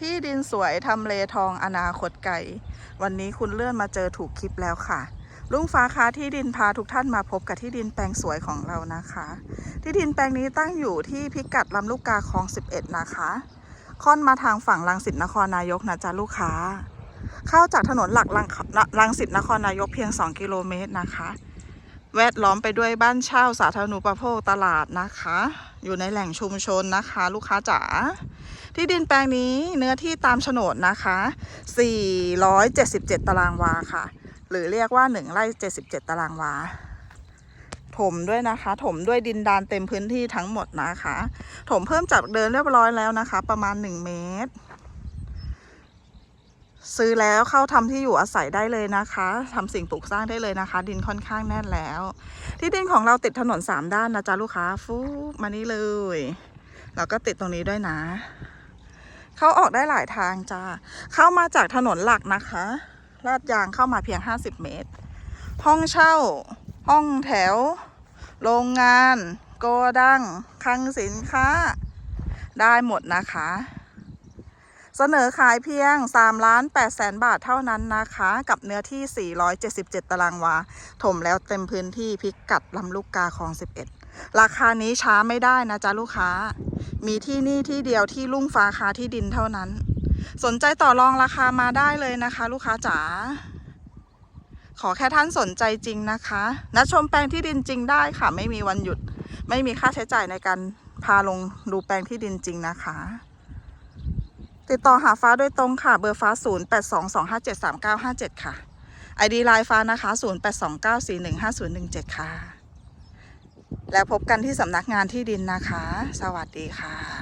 ที่ดินสวยทำเลทองอนาคตไกล วันนี้คุณเลื่อนมาเจอถูกคลิปแล้วค่ะ ลุงฟ้าค้าที่ดินพาทุกท่านมาพบกับที่ดินแปลงสวยของเรานะคะ ที่ดินแปลงนี้ตั้งอยู่ที่พิกัดลำลูกกาคลอง 11 นะคะ ค่อนมาทางฝั่งลังสิตนครนายกนะจ๊ะลูกค้า เข้าจากถนนหลักลังลังสิตนครนายกเพียง 2 กิโลเมตรนะคะ แวดล้อมไปด้วยบ้านเช่าสาธารณูปโภคตลาดนะคะ อยู่ในแหล่งชุมชนนะคะ ลูกค้าจ๋าที่ดินแปลงนี้เนื้อที่ตามโฉนดนะคะ 477 ตารางวาค่ะ หรือเรียกว่า 1ไร่77 ตารางวา ถมด้วยนะคะ ถมด้วยดินดานเต็มพื้นที่ทั้งหมดนะคะ ถมเพิ่มจากเดินเรียบร้อยแล้วนะคะ ประมาณ 1 เมตร ซื้อแล้วเข้าทำที่อยู่อาศัยได้เลยนะคะทำสิ่งปลูกสร้างได้เลยนะคะ ดินค่อนข้างแน่นแล้ว ที่ดินของเราติดถนนสามด้านนะจ๊ะลูกค้าฟูมานี่เลยแล้วก็ติดตรงนี้ด้วยนะ เข้าออกได้หลายทางจ้าเข้ามาจากถนนหลักนะคะ ลาดยางเข้ามาเพียง 50 เมตร ห้องเช่า ห้องแถว โรงงาน โกดังคลังสินค้า ได้หมดนะคะ เสนอขายเพียง3ล้าน8แสนบาทเท่านั้นนะคะ กับเนื้อที่ 477 ตารางวา ถมแล้วเต็มพื้นที่พิกัดลำลูกกาคลอง 11 ราคานี้ช้าไม่ได้นะจ๊ะลูกค้า มีที่นี่ที่เดียวที่ลุ่งฟ้าคาที่ดินเท่านั้น สนใจต่อรองราคามาได้เลยนะคะ ลูกค้าจ๋าขอแค่ท่านสนใจจริงนะคะนัดชมแปลงที่ดินจริงได้ค่ะ ไม่มีวันหยุด ไม่มีค่าใช้จ่ายในการพาลงดูแปลงที่ดินจริงนะคะ ติดต่อหาฟ้าโดยตรงค่ะ เบอร์ฟ้า 0822573957 ค่ะ ID ไลน์ฟ้านะคะ 0829415017 ค่ะ แล้วพบกันที่สำนักงานที่ดินนะคะ สวัสดีค่ะ